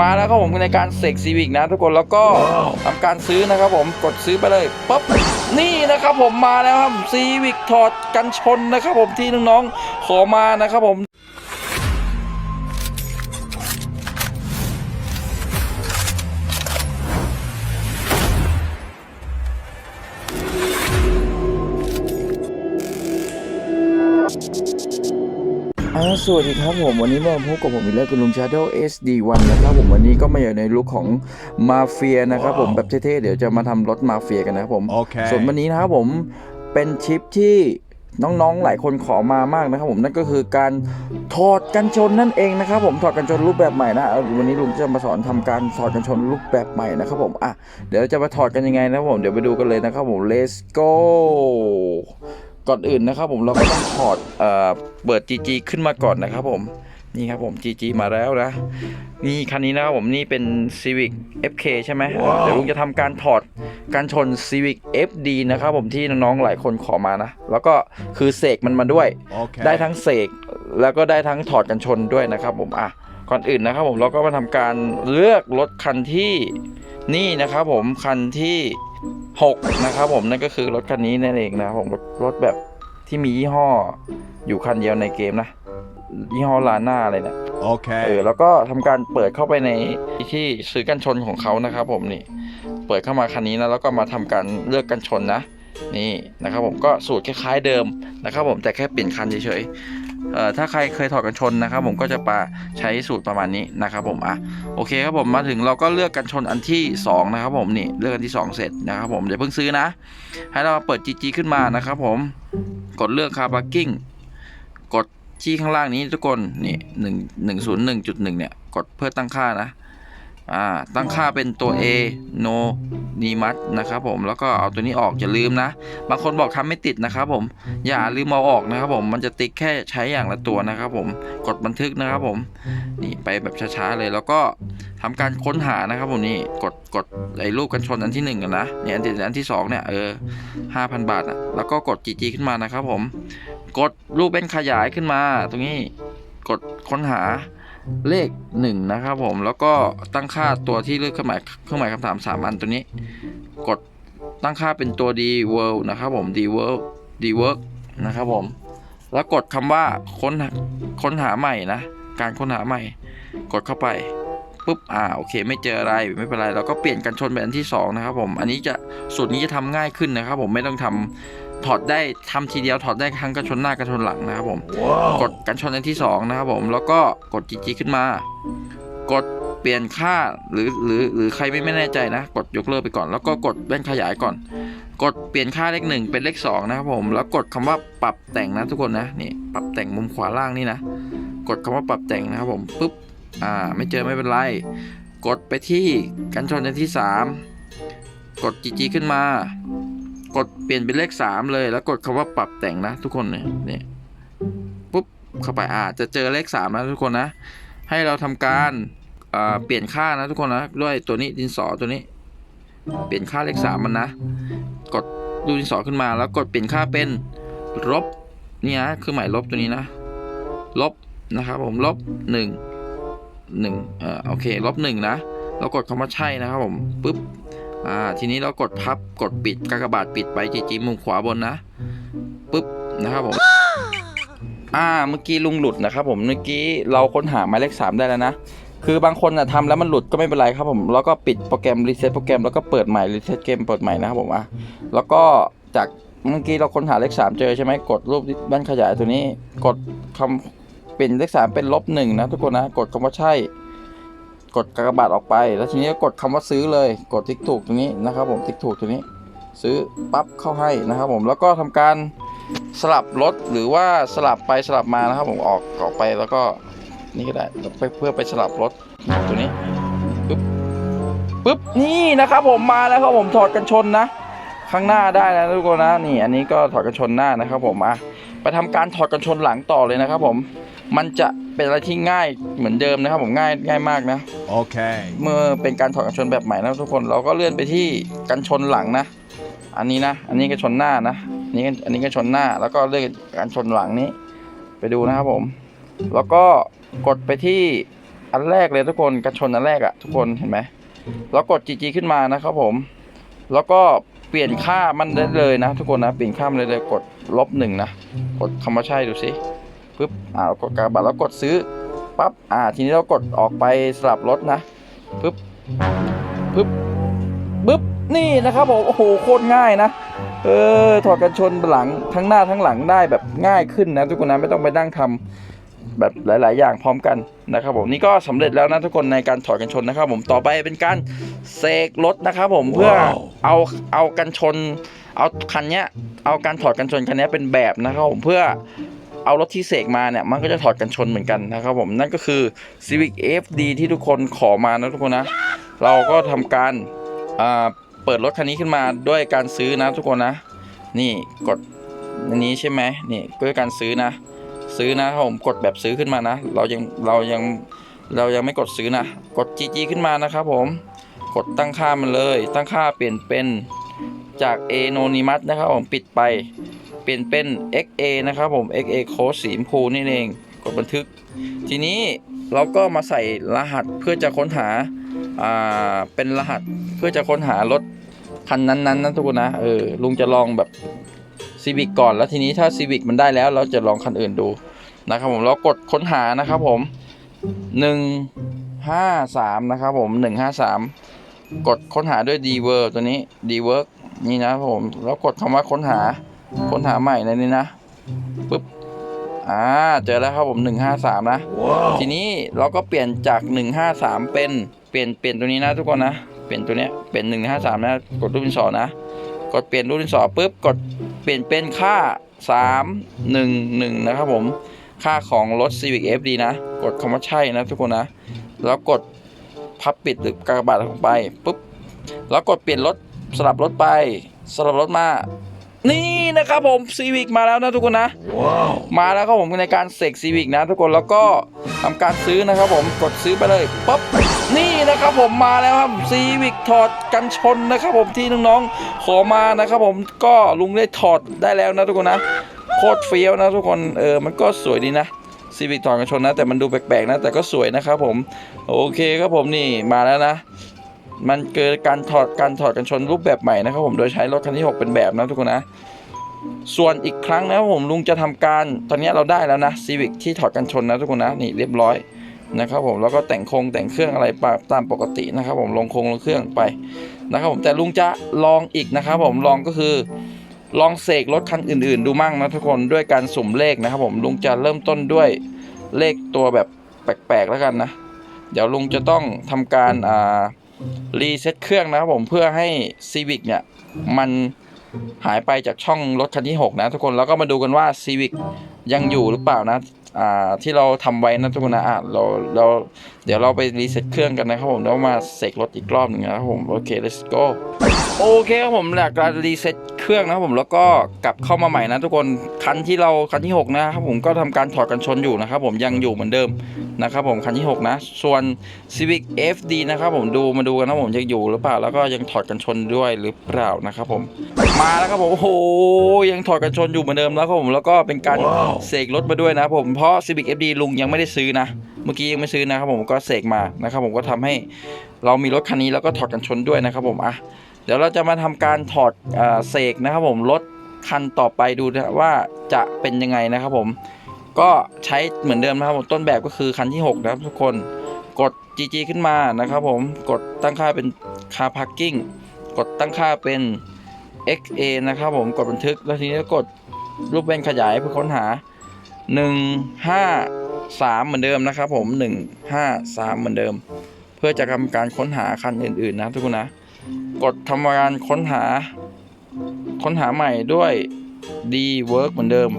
มาแล้วครับผมในการเสกซีวิกนะทุกคนแล้วก็ทำการซื้อนะครับผมกดซื้อไปเลยปั๊บนี่นะครับผมมาแล้วครับซีวิกถอดกันชนนะครับผมที่น้องๆขอมานะครับผม อ่าสวัสดีครับผมวันนี้มาพบกับผมอีกแล้วคุณลุงชาโด SD1 นะครับผมวันนี้ก็มาอยู่ในลุคของมาเฟียนะครับผมแบบเท่ๆเดี๋ยวจะมาทำรถมาเฟียกันนะครับผมโอเคส่วนวันนี้นะครับผมเป็นชิปที่น้องๆหลายคนขอมามากนะครับผมนั่นก็คือการถอดกันชนนั่นเองนะครับผมถอดกันชนรูปแบบใหม่นะเอาวันนี้ลุงจะมาสอนทำการถอดกันชนรูปแบบใหม่นะครับผมอะเดี๋ยวจะมาถอดกันยังไงนะครับผมเดี๋ยวไปดูกันเลยนะครับผม let's go ก่อนอื่นนะครับผมเราก็ต้องถอดเอ่อเปิด GG ขึ้นมาก่อนนะครับผมนี่ครับผม GG มาแล้วนะนี่คันนี้นะครับผมนี่เป็น Civic FK ใช่ไหมเดี๋ยวลุงจะทำการถอดการชน Civic FD นะครับผมที่น้องๆหลายคนขอมานะ แล้วก็คือเสกมันมาด้วย Okay. ได้ทั้งเสกแล้วก็ได้ทั้งถอดกันชนด้วยนะครับผมอะก่อนอื่นนะครับผมเราก็มาทำการเลือกรถคันที่นี่นะครับผมคันที่ 6 นะครับผมนั่นก็คือรถคันนี้นั่นเองนะครับผมรถรถแบบที่มียี่ห้ออยู่คันเดียวในเกมนะ ยี่ห้อลาน่าอะไรเนะเออ Okay. แล้วก็ทำการเปิดเข้าไปในที่ซื้อกันชนของเขานะครับ ผมนี่เปิดเข้ามาคันนี้นะแล้วก็มาทำการเลือกกันชนนะนี่นะครับผมก็สูตรคล้ายๆเดิมนะครับผมแต่แค่เปลี่ยนคันเฉยๆเอ่อ ถ้าใครเคยถอดกันชนนะครับ ผมก็จะปาใช้สูตรประมาณนี้นะครับ ผมอะโอเคครับผมมาถึงเราก็เลือกกันชนอันที่สองนะครับ ผมนี่เลือกอันที่สองเสร็จนะครับ ผมเดี๋ยวเพิ่งซื้อนะ ให้เราเปิด GG ขึ้นมานะครับ ผมกดเลือกคาร์บาร์กิ้งกดที่ข้างล่างนี้ทุกคนนี่หนึ่งหนึ่งศูนย์หนึ่งจุดหนึ่งเนี่ยกดเพื่อตั้งค่านะ อ่าตั้งค่าเป็นตัว A no นีมัดนะครับผมแล้วก็เอาตัวนี้ออกอย่าลืมนะ บางคนบอกทำไม่ติดนะครับผมอย่าลืมเอาออกนะครับผมมันจะติ๊กแค่ใช้อย่างละตัวนะครับผมกดบันทึกนะครับผมนี่ไปแบบช้าๆเลยแล้วก็ทำการค้นหานะครับผมนี่กดกดไอ้รูปกันชนอันที่หนึ่งกันนะเนี่ยอันที่อันที่สองเนี่ยเออห้าพันบาทอะแล้วก็กด GG ขึ้นมานะครับผมกดรูปเป็นขยายขึ้นมา ตรงนี้กดค้นหา เลขหนึ่งนะครับผมแล้วก็ตั้งค่าตัวที่เลือกเครื่องหมายเครื่องหมายคำถามสามอันตัวนี้ กดตั้งค่าเป็นตัว d world นะครับผม d world d work นะครับผมแล้วกดคำว่าค้นค้นหาใหม่นะการค้นหาใหม่ กดเข้าไปปุ๊บอ่าโอเค ไม่เจออะไรไม่เป็นไรเราก็เปลี่ยนกันชนเป็นอันที่สองนะครับผมอันนี้จะสูตรนี้จะทำง่ายขึ้นนะครับผมไม่ต้องทำ ถอดได้ทำทีเดียวถอดได้ทั้งกันชนหน้ากันชนหลังนะครับผม กดกันชนอันที่2นะครับผมแล้วก็กด GG ขึ้นมา กดเปลี่ยนค่าหรือหรือหรือใครไม่ไม่แน่ใจนะ กดยกเลิกไปก่อน แล้วก็กดแว่นขยายก่อน กดเปลี่ยนค่าเลขหนึ่งเป็นเลข2นะครับผมแล้วกดคำว่าปรับแต่งนะทุกคนนะนี่ปรับแต่งมุมขวาล่างนี่นะ กดคำว่าปรับแต่งนะครับผมปุ๊บอ่าไม่เจอไม่เป็นไร กดไปที่กันชนอันที่ 3 กด GG ขึ้นมา กดเปลี่ยนเป็นเลข3เลยแล้วกดคำว่าปรับแต่งนะ ทุกคนเนี่ยนี่ปุ๊บเข้าไปอ่าจะเจอเลข3นะทุกคนนะ ให้เราทำการเปลี่ยนค่านะทุกคนนะด้วยตัวนี้ดินสอตัวนี้ เปลี่ยนค่าเลข3มันนะ กดดูดินสอขึ้นมาแล้วกดเปลี่ยนค่าเป็นลบนี่นะคือหมายลบตัวนี้นะ ลบนะครับผมลบหนึ่งหนึ่งเอ่อโอเคลบหนึ่งนะแล้วกดคำว่าใช่นะครับผมปุ๊บ อ่าทีนี้เรากดพับกดปิดกากบาทปิดไปจีจีมุมขวาบนนะปุ๊บนะครับผมอ่าเมื่อกี้ลุงหลุดนะครับผมเมื่อกี้เราค้นหาหมายเลขสามได้แล้วนะคือบางคนนะทำแล้วมันหลุดก็ไม่เป็นไรครับผมแล้วก็ปิดโปรแกรมรีเซ็ตโปรแกรมแล้วก็เปิดใหม่รีเซ็ตเกมเปิดใหม่นะครับผมอะแล้วก็จากเมื่อกี้เราค้นหาเลขสามเจอใช่ไหมกดรูปแว่นขยายตัวนี้ กดคำเปลี่ยนเลขสามเป็นลบหนึ่งนะทุกคนนะกดคำว่าใช่ กดกากบาทออกไป แล้วทีนี้กดคำว่าซื้อเลย กดติ๊กถูกตรงนี้นะครับผมติ๊กถูกตัวนี้ ซื้อปั๊บเข้าให้นะครับผมแล้วก็ทำการสลับรถหรือว่าสลับไปสลับมานะครับผมออกออกไปแล้วก็นี่ก็ได้ไปเพื่อไปสลับรถตัวนี้ปึ๊บปึ๊บนี่นะครับผมมาแล้วครับผมถอดกันชนนะข้างหน้าได้แล้วทุกคนนะนี่อันนี้ก็ถอดกันชนหน้านะครับผมอะไปทำการถอดกันชนหลังต่อเลยนะครับผม มันจะ เป็นอะไรที่ง่ายเหมือนเดิมนะครับ ผมง่ายง่ายมากนะ Okay. เมื่อเป็นการถอดกันชนแบบใหม่นะทุกคนเราก็เลื่อนไปที่กันชนหลังนะ อันนี้นะ อันนี้ก็ชนหน้านะอันนี้ก็อันนี้ก็ชนหน้า แล้วก็เลื่อนกันชนหลังนี้ ไปดูนะครับผม แล้วก็กดไปที่อันแรกเลยทุกคนกันชนอันแรกอะทุกคนเห็นไหมแล้วกด GG ขึ้นมานะครับผม แล้วก็เปลี่ยนค่ามันได้เลยนะ ทุกคนนะเปลี่ยนค่ามันได้เลยกดลบหนึ่งนะกดคำว่าใช่ดูสิ ปึ๊บอ่ากดกากบาทแล้วกดซื้อปั๊บอ่าทีนี้เรากดออกไปสลับรถนะปึ๊บปึ๊บปึ๊บนี่นะครับผมโอ้โหโคตรง่ายนะเออถอดกันชนหลังทั้งหน้าทั้งหลังได้แบบง่ายขึ้นนะทุกคนนะไม่ต้องไปนั่งทำแบบหลาย ๆ อย่างพร้อมกันนะครับผมนี่ก็สำเร็จแล้วนะทุกคนในการถอดกันชนนะครับ ผมต่อไปเป็นการเสกรถนะครับผมเพื่อเอาเอากันชน เอาคันเนี้ยเอาการถอดกันชนคันเนี้ยเป็นแบบนะครับผมเพื่อ เอารถที่เสกมาเนี่ย มันก็จะถอดกันชนเหมือนกันนะครับผม นั่นก็คือ Civic FD ที่ทุกคนขอมานะทุกคนนะ เราก็ทำการเปิดรถคันนี้ขึ้นมาด้วยการซื้อนะทุกคนนะ นี่กดอันนี้ใช่ไหมนี่ด้วยการซื้อนะ ซื้อนะผมกดแบบซื้อขึ้นมานะ เรายังเรายังเรายังไม่กดซื้อนะ กด GG ขึ้นมานะครับผม กดตั้งค่ามันเลย ตั้งค่าเปลี่ยนเป็น จาก Anonymous นะครับผมปิดไป เปลี่ยนเป็น XA นะครับผม XA โค้ดสีชมพูนี่เองกดบันทึก ทีนี้เราก็มาใส่รหัสเพื่อจะค้นหาอ่าเป็นรหัสเพื่อจะค้นหารถคันนั้นๆนะทุกคนนะเออลุงจะลองแบบซีวิกก่อนแล้วทีนี้ถ้าซีวิกมันได้แล้ว เราจะลองคันอื่นดูนะครับผมเรากดค้นหานะครับผมหนึ่งห้าสามนะครับผมหนึ่งห้าสามกดค้นหาด้วย d w o r ตัวนี้ d w o r k นี่นะครับผมแล้วกดคำว่าค้นหา ค้นหาใหม่ในนี้นะปึ๊บอ่าเจอแล้วครับผมหนึ่งห้าสามนะทีนี้เราก็เปลี่ยนจากหนึ่งห้าสามเป็นเปลี่ยนเปลี่ยนตัวนี้นะทุกคนนะเปลี่ยนตัวเนี้ยเป็นหนึ่งห้าสามนะกดรูปดินสอนะกดเปลี่ยนรูปดินสอปุ๊บกดเปลี่ยนเป็นค่าสามหนึ่งหนึ่งนะครับผมค่าของรถ Civic FD นะ กดคำว่าใช่นะทุกคนนะ แล้วกดพับปิดหรือกากบาทลงไปปุ๊บแล้วกดเปลี่ยนรถ สลับรถไปสลับรถมา นี่นะครับผมซีวิกมาแล้วนะทุกคนนะมาแล้วครับผมในการเสกซีวิกนะทุกคนแล้วก็ทำการซื้อนะครับผมกดซื้อไปเลยปั๊บนี่นะครับผมมาแล้วครับซีวิกถอดกันชนนะครับผมที่น้องๆขอมานะครับผมก็ลุงได้ถอดได้แล้วนะทุกคนนะโคตรเฟี้ยวนะทุกคนเออมันก็สวยดีนะซีวิกถอดกันชนนะแต่มันดูแปลกๆนะแต่ก็สวยนะครับผมโอเคครับผมนี่มาแล้วนะ มันเกิดการถอดการถอดกันชนรูปแบบใหม่นะครับผมโดยใช้รถคันที่ 6 เป็นแบบนะทุกคนนะ ส่วนอีกครั้งนะครับผมลุงจะทำการตอนนี้เราได้แล้วนะซีวิกที่ถอดกันชนนะทุกคนนะนี่เรียบร้อยนะครับผมแล้วก็แต่งโครงแต่งเครื่องอะไรตามปกตินะครับผมลงโครงลงเครื่องไปนะครับผมแต่ลุงจะลองอีกนะครับผมลองก็คือ ลองเสกรถคันอื่น ๆ ดูมั่งนะทุกคนด้วยการสุ่มเลขนะครับผมลุงจะเริ่มต้นด้วยเลขตัวแบบแปลกๆแล้วกันนะ เดี๋ยวลุงจะต้องทำการอ่า รีเซ็ตเครื่องนะครับผมเพื่อให้ Civic เนี่ย มันหายไปจากช่องรถคันที่ 6 นะทุกคนแล้วก็มาดูกันว่า Civic ยังอยู่หรือเปล่านะอ่าที่เราทำไว้นะทุกคนนะอะเราเราเดี๋ยวเราไปรีเซ็ตเครื่องกันนะครับผมแล้วมาเสกรถอีกรอบหนึ่งนะครับผมโอเค let's go โอเคครับผมหลักการรีเซ็ตเครื่องนะครับผมแล้วก็กลับเข้ามาใหม่นะทุกคนคันที่เราคันที่ 6 นะครับผมก็ทำการถอดกันชนอยู่นะครับผมยังอยู่เหมือนเดิมนะครับผมคันที่ 6 นะ ส่วน Civic FD นะครับผมดูมาดูกันนะผมยังอยู่หรือเปล่าแล้วก็ยังถอดกันชนด้วยหรือเปล่านะครับผมมาแล้วครับผมโอ้โหยังถอดกันชนอยู่เหมือนเดิมแล้วครับผมแล้วก็เป็นการเสกรถมาด้วยนะครับผมเพราะ Civic FD ลุงยังไม่ได้ซื้อนะ เมื่อกี้ยังไม่ซื้อนะครับผมก็เสกมานะครับผมก็ทำให้เรามีรถคันนี้แล้วก็ถอดกันชนด้วยนะครับผมอะ เดี๋ยวเราจะมาทำการถอดเอเสกนะครับผมรถคันต่อไปดูนะว่าจะเป็นยังไงนะครับผมก็ใช้เหมือนเดิมนะครับผมต้นแบบก็คือคันที่ 6 นะครับทุกคนกด GG ขึ้นมานะครับผมกดตั้งค่าเป็น Car Parking กดตั้งค่าเป็น XA นะครับผมกดบันทึกแล้วทีนี้ก็กดรูปแว่นขยายเพื่อค้นหา 153 เหมือนเดิมนะครับผม 153 เหมือนเดิม เพื่อจะทำการค้นหาคันอื่น ๆ นะทุกคนนะ กดทำการค้นหา ค้นหาใหม่ด้วย D work เหมือนเดิม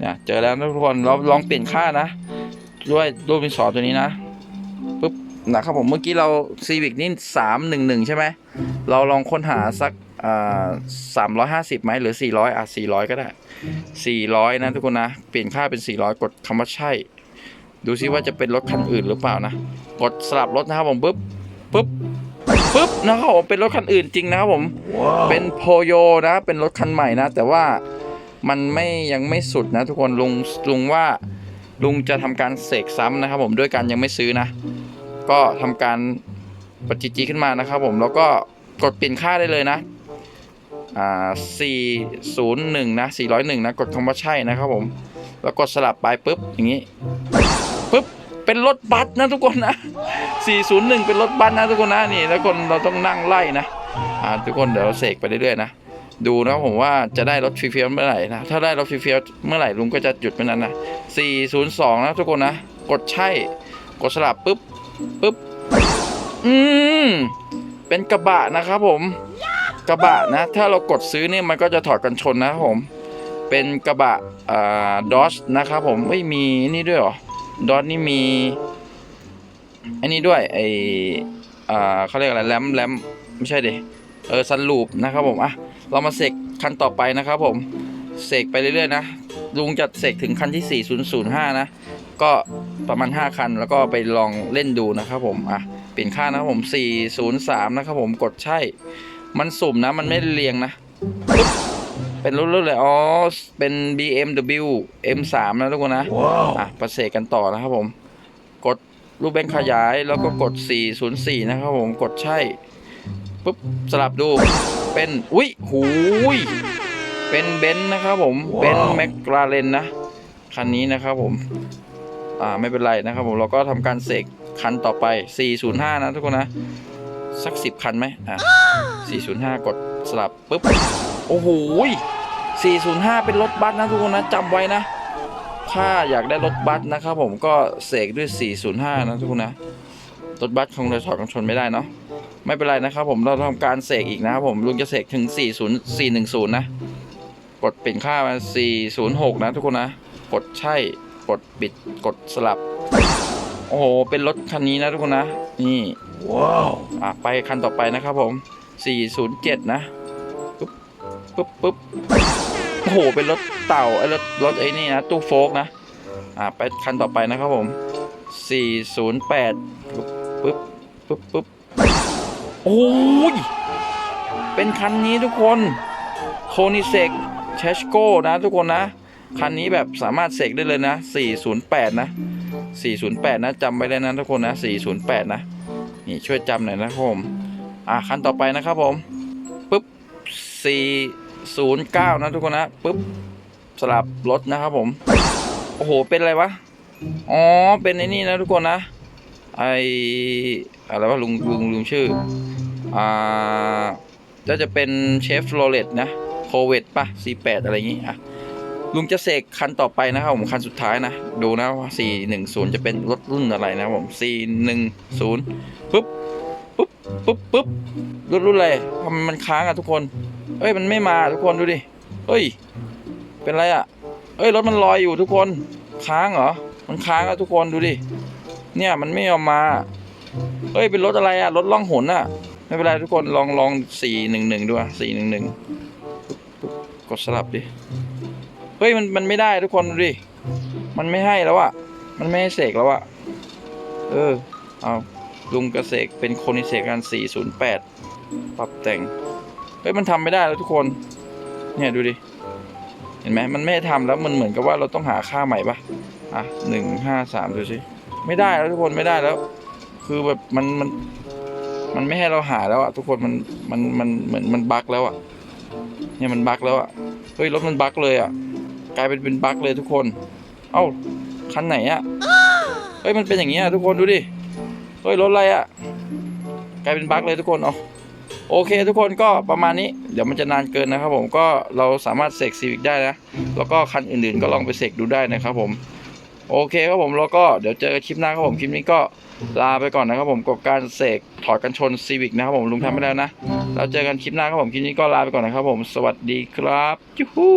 เนี่ยเจอแล้วทุกคนเราลองเปลี่ยนค่านะ ด้วยรูปดินสอตัวนี้นะปุ๊บนะครับผมเมื่อกี้เรา Civic นี่สามหนึ่งหนึ่งใช่ไหมเราลองค้นหาสักสามร้อยห้าสิบไหมหรือสี่ร้อยอะสี่ร้อยก็ได้สี่ร้อยนะทุกคนนะ เปลี่ยนค่าเป็นสี่ร้อยกดคำว่าใช่ ดูซิว่าจะเป็นรถคันอื่นหรือเปล่านะ กดสลับรถนะครับผมปุ๊บปุ๊บ ปุ๊บนะครับผมเป็นรถคันอื่นจริงนะครับผม เป็นโพโยนะเป็นรถคันใหม่นะ แต่ว่ามันไม่ยังไม่สุดนะ ทุกคนลุงลุงว่าลุงจะทำการเสกซ้ำนะครับ ผมด้วยการยังไม่ซื้อนะ ก็ทำการปฏิจีขึ้นมานะครับ ผมแล้วก็กดเปลี่ยนค่าได้เลยนะอ่า401นะ401นะกดคำว่าใช่นะครับผมแล้วกดสลับไปปุ๊บอย่างนี้ปุ๊บ เป็นรถบัสนะทุกคนนะ 401 เป็นรถบัสนะทุกคนนะนี่แล้วคนเราต้องนั่งไล่นะอ่าทุกคนเดี๋ยวเราเสกไปเรื่อยๆนะดูนะผมว่าจะได้รถฟรีๆเมื่อไหร่นะถ้าได้รถฟรีๆเมื่อไหร่ลุงก็จะหยุดเมื่อนั้นนะ402 นะทุกคนนะ กดใช่ กดสลับปุ๊บปุ๊บอืมเป็นกระบะนะครับผมกระบะนะ ถ้าเรากดซื้อเนี่ยมันก็จะถอดกันชนนะครับผม เป็นกระบะอ่าดอสนะครับผมไม่มีนี่ด้วยหรอ ดอสนี่มีอันนี้ด้วยไออ่าเขาเรียกอะไรแรมแรมไม่ใช่ดิเออซันลูปนะครับผมอะเรามาเสกคันต่อไปนะครับผมเสกไปเรื่อยๆนะลุงจะเสกถึงคันที่ 4005 นะ ก็ประมาณ 5 คัน แล้วก็ไปลองเล่นดูนะครับผมอะเปลี่ยนค่านะครับผม 403 นะครับผมกดใช่ มันสุ่มนะมันไม่เรียงนะ เป็นรุ่นๆเลยอ๋อ เป็น BMW M3 นะทุกคนนะอะประเสกกันต่อนะครับผม กดรูปแบงค์ขยายแล้วก็กด 404 นะครับผม กดใช่ ปุ๊บ สลับดู เป็น อุ้ยหูย เป็นเบนซ์นะครับผมเบนซ์แมคลาเรนนะ คันนี้นะครับผม อ่า ไม่เป็นไรนะครับผม เราก็ทำการเสกคันต่อไป 405 นะทุกคนนะ สัก 10 คันไหมอะ405 กดสลับปุ๊บ โอ้โหย 405 เป็นรถบัสนะทุกคนนะจำไว้นะ ถ้าอยากได้รถบัสนะครับผมก็เสกด้วย 405 นะทุกคนนะ รถบัสคงจะถอดกันชนไม่ได้เนาะ ไม่เป็นไรนะครับผม เราทำการเสกอีกนะครับผม ลุงจะเสกถึง 40 410 นะ กดเปลี่ยนค่ามา 406 นะทุกคนนะ กดใช่ กดปิด กดสลับ โอ้โห เป็นรถคันนี้นะทุกคนนะ นี่ ว้าว อะไปคันต่อไปนะครับผม 407 นะ ปึ๊บ ปึ๊บปึ๊บ โอ้โห เป็นรถเต่าไอ้รถรถไอ้นี่นะ ตู้โฟกนะ อะไปคันต่อไปนะครับผม 408ปึ๊บปึ๊บปึ๊บโอ้ย เป็นคันนี้ทุกคนโคนิเซกเชชโกนะทุกคนนะ คันนี้แบบสามารถเสกได้เลยนะ 408 นะ 408 นะจำไว้เลยนะทุกคนนะ 408 นะ นี่ช่วยจำหน่อยนะครับผม อะคันต่อไปนะครับผมปึ๊บ 409 นะทุกคนนะปึ๊บสลับรถนะครับผม โอ้โห เป็นอะไรวะ อ๋อ เป็นไอ้นี่นะทุกคนนะ ไออะไรวะลุงลุงลุงชื่อ อ่าก็จะเป็นเชฟโรเลตนะโคเวตป่ะ C8 อะไรอย่างงี้อะลุงจะเสกคันต่อไปนะครับผมคันสุดท้ายนะ ดูนะว่า 410 จะเป็นรถรุ่นอะไรนะผม 410 ปุ๊บ ปุ๊บ ปุ๊บ ปุ๊บรุ่นรุ่นอะไรทำมมันค้างอะทุกคน เอ้ยมันไม่มาทุกคนดูดิเอ้ย เป็นไรอะ เอ้ยรถมันลอยอยู่ทุกคนค้างเหรอ มันค้างอะทุกคนดูดิ เนี่ยมันไม่ยอมมาเฮ้ยเป็นรถอะไรอะรถล่องหนอะไม่เป็นไรทุกคนลองลองสี่หนึ่งหนึ่งดูอะสี่หนึ่งหนึ่งกดสลับดิ เฮ้ยมันมันไม่ได้ทุกคนดูดิ มันไม่ให้แล้วอะมันไม่ให้เสกแล้วอะเออ เอาลุงกระเสกเป็นคนเสกกันสี่ศูนย์แปดปรับแต่ง ฮ้ยมันทำไม่ได้แล้วทุกคนเนี่ยดูดิเห็นไหมมันไม่ให้ทำแล้วมันเหมือนกับว่าเราต้องหาค่าใหม่ปะอะหนึ่งห้าสามดูสิไม่ได้แล้วทุกคนไม่ได้แล้ว คือแบบมันมันมันไม่ให้เราหาแล้วอะทุกคนมันมันมันเหมือนมันบั๊กแล้วอะเนี่ยมันบั๊กแล้วอะเฮ้ยรถมันบั๊กเลยอะกลายเป็นเป็นบั๊กเลยทุกคน เอ้าคันไหนอะเฮ้ยมันเป็นอย่างเงี้ยทุกคนดูดิเฮ้ยรถอะไรอะกลายเป็นบั๊กเลยทุกคนเอา โอเคทุกคนก็ประมาณนี้เดี๋ยวมันจะนานเกินนะครับ ผมก็เราสามารถเสกซีวิกได้นะ แล้วก็คันอื่นๆก็ลองไปเสกดูได้นะครับผมโอเคครับผมแล้วก็เดี๋ยวเจอกันคลิปหน้าครับผมคลิปนี้ก็ลาไปก่อนนะครับผมกับการเสกถอดกันชนซีวิกนะครับผมลุงทำไปแล้วนะเราเจอกันคลิปหน้าครับผมคลิปนี้ก็ลาไปก่อนนะครับผมสวัสดีครับยูฮู